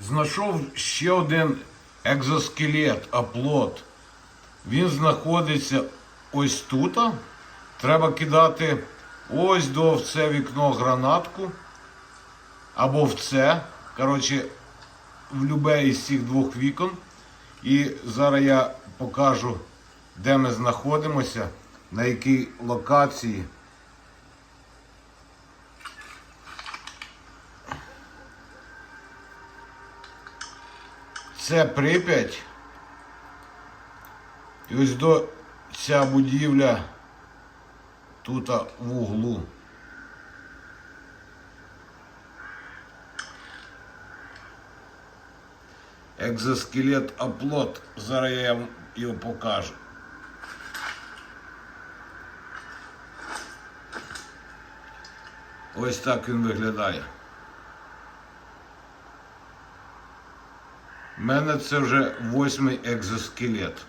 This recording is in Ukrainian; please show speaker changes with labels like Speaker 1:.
Speaker 1: Знайшов ще один екзоскелет, оплот. Він знаходиться ось тут. Треба кидати ось до в це вікно гранатку. Або в це. Коротше, в любе із цих двох вікон. І зараз я покажу, де ми знаходимося, на якій локації. Це Прип'ять. І ось до ця будівля тут в углу. Екзоскелет оплот. Зараз я вам його покажу. Ось так він виглядає. Мене це вже восьмий екзоскелет.